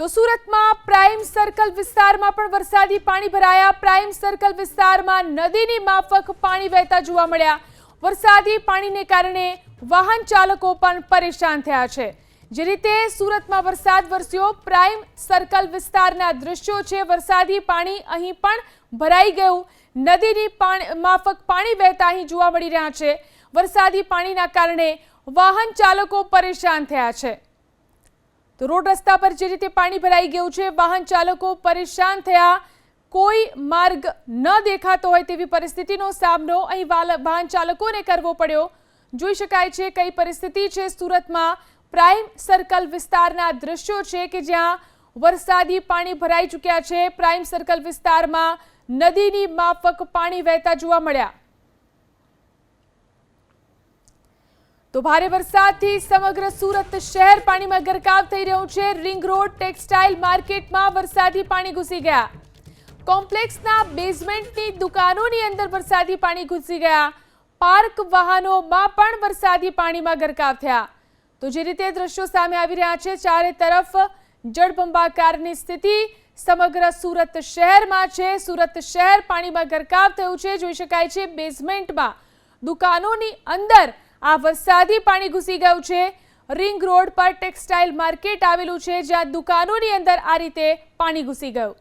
તો સુરતમાં prime circle વિસ્તારમાં પણ વરસાદી પાણી ભરાયા. પ્રાઇમ સર્કલ વિસ્તારમાં નદીની માફક પાણી વહેતા જોવા મળ્યા. વરસાદી પાણીને કારણે વાહન ચાલકો પણ પરેશાન થયા છે. જે રીતે સુરતમાં વરસાદ વરસ્યો, પ્રાઇમ સર્કલ વિસ્તારના દ્રશ્યો છે, વરસાદી પાણી અહીં પણ ભરાઈ ગયું. નદીની માફક પાણી વહેતા અહીં જોવા મળી રહ્યા છે. વરસાદી પાણીના કારણે વાહન ચાલકો પરેશાન થયા છે. તો રોડ રસ્તા પર જે રીતે પાણી ભરાઈ ગયું છે, વાહન ચાલકો પરેશાન થયા. કોઈ માર્ગ ન દેખાતો હોય તેવી પરિસ્થિતિનો સામનો અહીં વાહન ચાલકોને કરવો પડ્યો. જોઈ શકાય છે કઈ પરિસ્થિતિ છે સુરતમાં. પ્રાઇમ સર્કલ વિસ્તારના દ્રશ્યો છે કે જ્યાં વરસાદી પાણી ભરાઈ ચૂક્યા છે. પ્રાઇમ સર્કલ વિસ્તારમાં નદીની માફક પાણી વહેતા જોવા મળ્યા. તો ભારે વરસાદથી સમગ્ર સુરત શહેર પાણીમાં ગરકાવ થઈ રહ્યું છે. રિંગ રોડ, ટેક્સટાઇલ માર્કેટમાં વરસાદી પાણી ઘૂસી ગયા. કોમ્પ્લેક્સના બેઝમેન્ટની દુકાનોની અંદર વરસાદી પાણી ઘૂસી ગયા. પાર્ક વાહનોમાં પણ વરસાદી પાણીમાં ગરકાવ થયા. તો જે રીતે દ્રશ્યો સામે આવી રહ્યા છે, ચારે તરફ જળબંબાકારની સ્થિતિ સમગ્ર સુરત શહેરમાં છે. સુરત શહેર પાણીમાં ગરકાવ થયું છે. જોઈ શકાય છે, બેઝમેન્ટમાં દુકાનોની અંદર આ વરસાદી પાણી ઘૂસી ગયું છે. રિંગ રોડ પર ટેક્સટાઇલ માર્કેટ આવેલું છે, જ્યાં દુકાનોની અંદર આ રીતે પાણી ઘૂસી ગયું.